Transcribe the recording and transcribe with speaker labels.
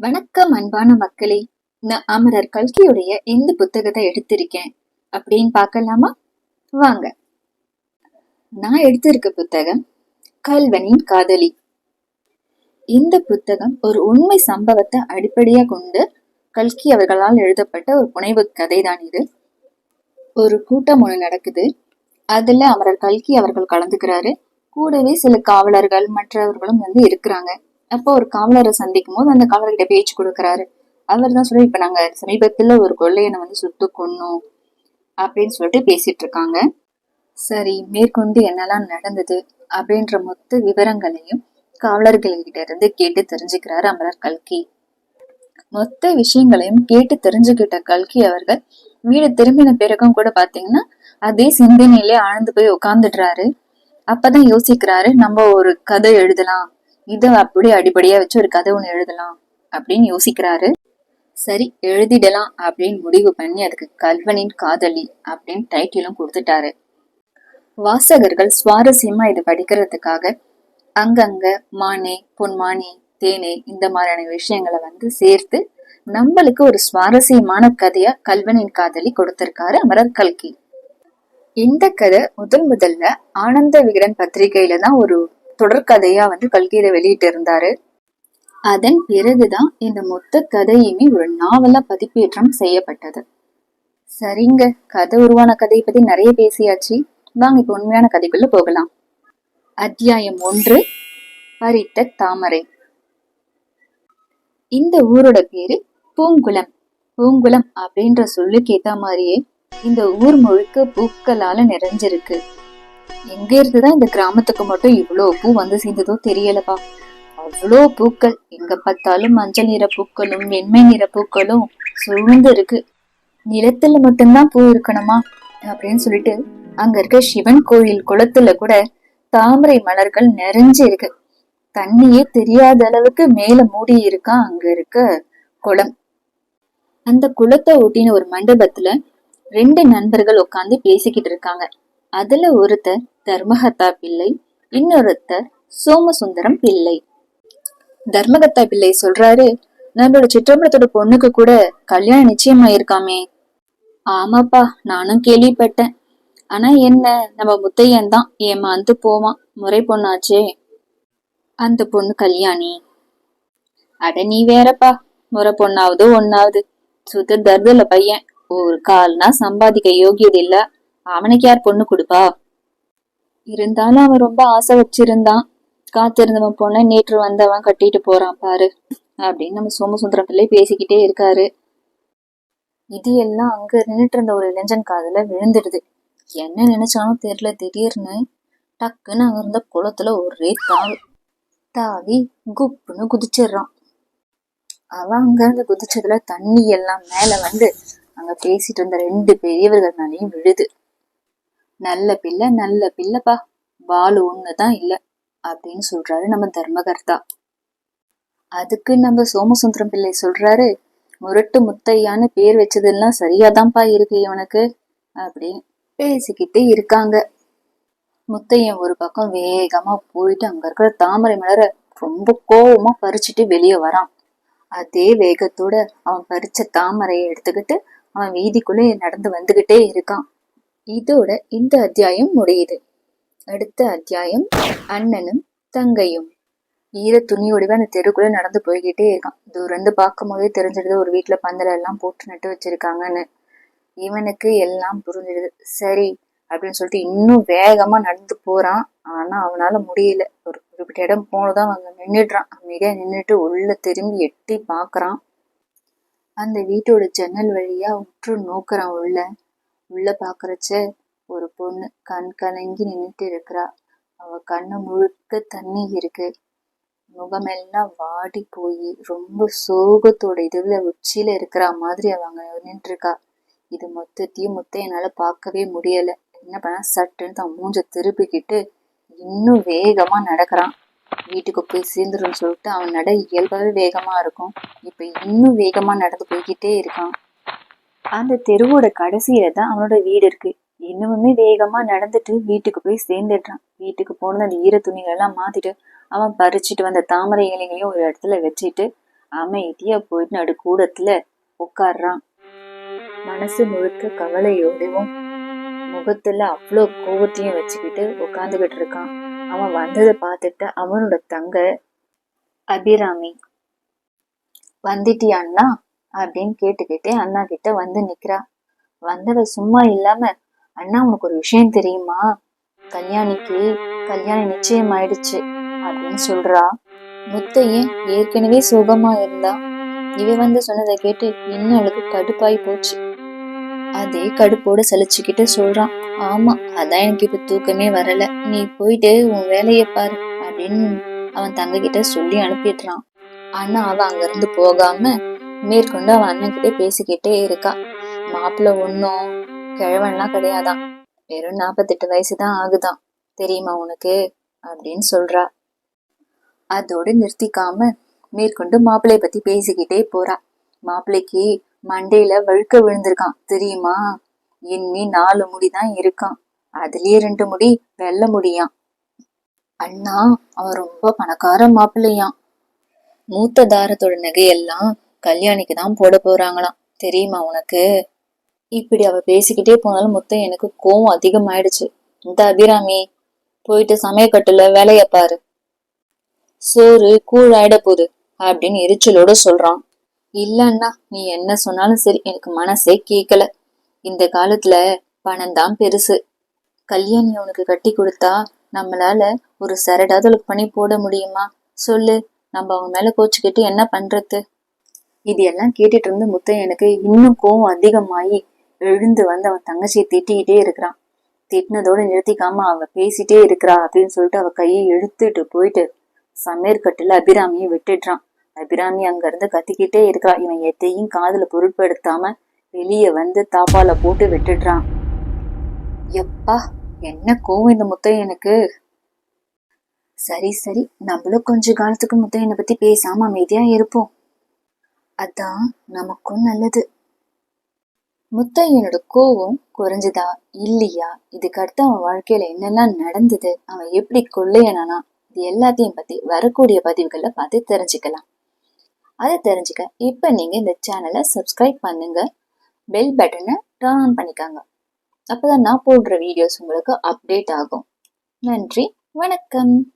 Speaker 1: வணக்கம் அன்பான மக்களே. நான் அமரர் கல்கியுடைய இந்த புத்தகத்தை எடுத்திருக்கேன். அப்படின்னு பார்க்கலாமா? வாங்க. நான் எடுத்திருக்க புத்தகம் கல்வனின் காதலி. இந்த புத்தகம் ஒரு உண்மை சம்பவத்தை அடிப்படையா கொண்டு கல்கி அவர்களால் எழுதப்பட்ட ஒரு புனைவு கதை தான் இது. ஒரு கூட்டம் ஒன்று நடக்குது. அதில் அமரர் கல்கி அவர்கள் கலந்துக்கிறாரு. கூடவே சில காவலர்கள் மற்றவர்களும் வந்து இருக்கிறாங்க. அப்போ ஒரு காவலரை சந்திக்கும் போது அந்த காவலர்கிட்ட பேச்சு கொடுக்குறாரு. அவர் தான் சொல்லி இப்போ நாங்கள் சமீபத்தில் ஒரு கொள்ளையனை வந்து சுட்டு கொன்னோம் அப்படின்னு சொல்லிட்டு பேசிட்டு இருக்காங்க. சரி மேற்கொண்டு என்னெல்லாம் நடந்தது அப்படின்ற மொத்த விவரங்களையும் காவலர்கள்கிட்ட இருந்து கேட்டு தெரிஞ்சுக்கிறாரு அமரர் கல்கி. மொத்த விஷயங்களையும் கேட்டு தெரிஞ்சுக்கிட்ட கல்கி அவர்கள் வீடு திரும்பின பிறகும் கூட பாத்தீங்கன்னா அதே சிந்தனையிலே ஆழ்ந்து போய் உட்காந்துடுறாரு அப்பதான் யோசிக்கிறாரு நம்ம ஒரு கதை எழுதலாம் இதை அப்படியே அடிப்படையா வச்சு ஒரு கதை ஒன்று எழுதலாம் அப்படின்னு யோசிக்கிறாரு. சரி எழுதிடலாம் அப்படின்னு முடிவு பண்ணி அதுக்கு கல்வனின் காதலி அப்படின்னு டைட்டிலும் கொடுத்துட்டாரு. வாசகர்கள் சுவாரஸ்யமா இதை படிக்கிறதுக்காக அங்கங்க மானே பொன்மானி தேனே இந்த மாதிரியான விஷயங்களை வந்து சேர்த்து நம்மளுக்கு ஒரு சுவாரஸ்யமான கதையா கல்வனின் காதலி கொடுத்திருக்காரு அமரர் கல்கி. இந்த கதை முதல் முதல்ல ஆனந்த விகடன் பத்திரிகையில தான் ஒரு தொடர்கதையா வந்து கல்கியில வெளியிட்டு இருந்தாரு. அதன் பிறகுதான் இந்த மொத்த கதையுமே ஒரு நாவலா பதிப்பேற்றம் செய்யப்பட்டது. சரிங்க கதை உருவான கதையை பத்தி நிறைய பேசியாச்சு. வாங்க இப்ப உண்மையான கதைக்குள்ள போகலாம். அத்தியாயம் ஒன்று பறித்த தாமரை. இந்த ஊரோட பேரு பூங்குளம். பூங்குளம் அப்படின்ற சொல்லுக்கு ஏத்த மாதிரியே இந்த ஊர் முழுக்க பூக்களால நிறைஞ்சிருக்கு. எங்க இருந்துதான் இந்த கிராமத்துக்கு மட்டும் இவ்வளோ பூ வந்து சேர்ந்ததோ தெரியலப்பா. அவ்வளோ பூக்கள் எங்க பார்த்தாலும் மஞ்சள் நிற பூக்களும் வெண்மை நிற பூக்களும் சூழ்ந்து இருக்கு. நிலத்துல மட்டும்தான் பூ இருக்கணுமா? அப்படின்னு சொல்லிட்டு அங்க இருக்க சிவன் கோயில் குளத்துல கூட தாமரை மலர்கள் நிறைஞ்சு இருக்கு. தண்ணியே தெரியாத அளவுக்கு மேல மூடி இருக்கா அங்க இருக்க குளம். அந்த குளத்தை ஒட்டின ஒரு மண்டபத்துல ரெண்டு நண்பர்கள் உட்காந்து பேசிக்கிட்டு இருக்காங்க. அதுல ஒருத்தர் தர்மகத்தா பிள்ளை இன்னொருத்தர் சோமசுந்தரம் பிள்ளை. தர்மகத்தா பிள்ளை சொல்றாரு நம்மளோட சிற்றம்பரத்தோட பொண்ணுக்கு கூட கல்யாணம் நிச்சயமாயிருக்காமே. ஆமாப்பா நானும் கேள்விப்பட்டேன். ஆனா என்ன நம்ம முத்தையன் தான் ஏமாந்து போவான். முறை பொண்ணாச்சே. அந்த பொண்ணு கல்யாணி. அட நீ வேறப்பா முறை பொண்ணாவது ஒன்னாவது சுத்த தர்தல பையன். ஒரு கால்னா சம்பாதிக்க யோகியது இல்ல அவனுக்கு யார் பொண்ணு கொடுப்பா? இருந்தாலும் அவன் ரொம்ப ஆசை வச்சிருந்தான். காத்திருந்தவன் பொண்ணை நேற்று வந்தவன் கட்டிட்டு போறான் பாரு அப்படின்னு நம்ம சோமசுந்தரம் பிள்ளை பேசிக்கிட்டே இருக்காரு. இது எல்லாம் அங்க நின்றுட்டு இருந்த ஒரு இளைஞன் காதுல விழுந்துடுது. என்ன நினைச்சாலும் தெரியல திடீர்னு டக்குன்னு அங்க இருந்த குளத்துல ஒரே தாவி தாவி குப்புன்னு குதிச்சிடுறான். அவன் அங்க இருந்து குதிச்சதுல தண்ணி எல்லாம் மேல வந்து அங்க பேசிட்டு இருந்த ரெண்டு பெரியவர்கள் மேலேயும் விழுது. நல்ல பிள்ளை நல்ல பிள்ளைப்பா. பாலு ஒண்ணுதான் இல்ல அப்படின்னு சொல்றாரு நம்ம தர்மகர்த்தா அதுக்கு நம்ம சோமசுந்தரம் பிள்ளை சொல்றாரு முரட்டு முத்தையான்னு பேர் வச்சதெல்லாம் சரியாதான்ப்பா இருக்கு இவனுக்கு அப்படின்னு பேசிக்கிட்டே இருக்காங்க. முத்தையன் ஒரு பக்கம் வேகமா போயிட்டு அங்க இருக்கிற தாமரை மலரை ரொம்ப கோவமா பறிச்சுட்டு வெளியே வரான். அதே வேகத்தோட அவன் பறிச்ச தாமரையை எடுத்துக்கிட்டு அவன் வீதிக்குள்ளே நடந்து வந்துகிட்டே இருக்கான். இதோட இந்த அத்தியாயம் முடியுது. அடுத்த அத்தியாயம் அண்ணனும் தங்கையும். ஈர துணியோடவே அந்த தெருக்குள்ள நடந்து போய்கிட்டே இருக்கான். தூரம் இருந்து பார்க்கும் போதே தெரிஞ்சிடுது ஒரு வீட்டுல பந்தல் எல்லாம் போட்டு நட்டு வச்சிருக்காங்கன்னு. இவனுக்கு எல்லாம் புரிஞ்சிடுது சரி அப்படின்னு சொல்லிட்டு இன்னும் வேகமா நடந்து போறான். ஆனா அவனால முடியல. ஒரு குறிப்பிட்ட இடம் போனதான் அவங்க நின்றுடுறான் அமைதியா நின்றுட்டு உள்ள திரும்பி எட்டி பாக்குறான் அந்த வீட்டோட ஜன்னல் வழியா உற்று நோக்குறான் உள்ள. உள்ள பாக்குறச்ச ஒரு பொண்ணு கண் கலங்கி நின்னுட்டு இருக்கிறா. அவ கண்ணு முழுக்க தண்ணி இருக்கு. முகமெல்லாம் வாடி போய் ரொம்ப சோகத்தோட இதுல உச்சியில இருக்கிற மாதிரி அவங்க நின்று இருக்கா. இது மொத்தத்தையும் மொத்தம் என்னால பார்க்கவே முடியல. என்ன பண்ண சட்டுன்னு தான் மூஞ்ச திருப்பிக்கிட்டு இன்னும் வேகமா நடக்கிறான். வீட்டுக்கு போய் சேர்ந்துருன்னு சொல்லிட்டு அவன் நட இயல்பாவே வேகமா இருக்கும். இப்ப இன்னும் வேகமா நடந்து போய்கிட்டே இருக்கான். அந்த தெருவோட கடைசியில தான் அவனோட வீடு இருக்கு. இன்னுமே வேகமா நடந்துட்டு வீட்டுக்கு போய் சேர்ந்துடுறான். வீட்டுக்கு போனது அந்த ஈர துணிகள் எல்லாம் மாத்திட்டு அவன் பறிச்சுட்டு வந்த தாமரை இலைகளையும் ஒரு இடத்துல வச்சுட்டு அமைதியா போயிட்டு நடு கூடத்துல உட்கார்றான் மனசு முழுக்க கவலையோடவும் முகத்துல அவ்வளோ கோபத்தையும் வச்சுக்கிட்டு உட்காந்துக்கிட்டு இருக்கான். அவன் வந்ததை பார்த்துட்டு அவனோட தங்க அபிராமி வந்துட்டியான்னா அப்படின்னு கேட்டுக்கிட்டே அண்ணா கிட்ட வந்து நிக்கிறா. வந்தவ சும்மா இல்லாம அண்ணா உனக்கு ஒரு விஷயம் தெரியுமா? கல்யாணிக்கு கல்யாணி நிச்சயம் ஆயிடுச்சு அப்படின்னு சொல்றா. முத்தையன் ஏற்கனவே சுகமா இருந்தா. இவ வந்து சொன்னதை கேட்டு இன்னும் அவளுக்கு கடுப்பாய் போச்சு. அதே கடுப்போட சலிச்சுக்கிட்டு சொல்றான் ஆமா அதான் எனக்கு இப்ப தூக்கமே வரல. நீ போயிட்டு உன் வேலையை பாரு அப்படின்னு அவன் தங்க கிட்ட சொல்லி அனுப்பிடுறான். ஆனா அவ அங்க இருந்து போகாம மேற்கொண்டு அவன் அண்ணன்கிட்டே பேசிக்கிட்டே இருக்கா. மாப்பிள்ள ஒன்னும் கிழவன்லாம் கிடையாதான். வெறும் நாற்பத்தெட்டு வயசு தான் ஆகுதான். தெரியுமா உனக்கு? அப்படின்னு சொல்றா. அதோடு நிறுத்திக்காம மேற்கொண்டு மாப்பிள்ளைய பத்தி பேசிக்கிட்டே போறா. மாப்பிள்ளைக்கு மண்டையில வழுக்க விழுந்திருக்கான். தெரியுமா? இன்னி நாலு முடிதான் இருக்கான். அதுலயே ரெண்டு முடி வெள்ள முடியாம் அண்ணா அவன் ரொம்ப பணக்கார மாப்பிள்ளையான் மூத்த தாரத்தோட நகையெல்லாம் கல்யாணிக்கு தான் போட போறாங்களாம். தெரியுமா உனக்கு? இப்படி அவ பேசிக்கிட்டே போனாலும் முத்தம் எனக்கு கோவம் அதிகமாயிடுச்சு. இந்த அபிராமி போயிட்டு சமயக்கட்டுல வேலைய பாரு. சோறு கூழாயிட போகுது அப்படின்னு எரிச்சலோட சொல்றான். இல்லன்னா நீ என்ன சொன்னாலும் சரி எனக்கு மனசே கேட்கல இந்த காலத்துல பணம் தான் பெருசு. கல்யாணி உனக்கு கட்டி கொடுத்தா நம்மளால ஒரு சரடாவது பண்ணி போட முடியுமா? சொல்லு நம்ம அவங்க மேல கோச்சுக்கிட்டு என்ன பண்றது? இது எல்லாம் கேட்டுட்டு இருந்து முத்தையன் எனக்கு இன்னும் கோவம் அதிகமாகி எழுந்து வந்து அவன் தங்கச்சியை திட்டிக்கிட்டே இருக்கிறான். திட்டினதோடு நிறுத்திக்காம அவ பேசிட்டே இருக்கிறா அப்படின்னு சொல்லிட்டு அவ கையை இழுத்துட்டு போயிட்டு சமையற்கட்டுல அபிராமியை விட்டுடுறான். அபிராமி அங்கிருந்து கத்திக்கிட்டே இருக்கா இவன் எத்தையும் காதுல பொருட்படுத்தாம வெளியே வந்து தாப்பால போட்டு விட்டுடுறான். எப்பா என்ன கோவம் இந்த முத்தையனுக்கு? சரி சரி. நம்மளும் கொஞ்ச காலத்துக்கு முத்தையனை பத்தி பேசாம அமைதியா இருப்போம். அதான் நமக்கும் நல்லது. முத்தையனோட கோவம் குறைஞ்சதா இல்லையா? இதுக்கு அடுத்து அவன் வாழ்க்கையில என்னெல்லாம் நடந்தது? அவன் எப்படி கொள்ளையனானா? இது எல்லாத்தையும் பத்தி வரக்கூடிய பதிவுகளை பார்த்து தெரிஞ்சுக்கலாம். அதை தெரிஞ்சுக்க இப்ப நீங்க இந்த சேனலை சப்ஸ்கிரைப் பண்ணுங்க. பெல் பட்டனை டர்ன் ஆன் பண்ணிக்காங்க. அப்பதான் நான் போடுற வீடியோஸ் உங்களுக்கு அப்டேட் ஆகும். நன்றி வணக்கம்.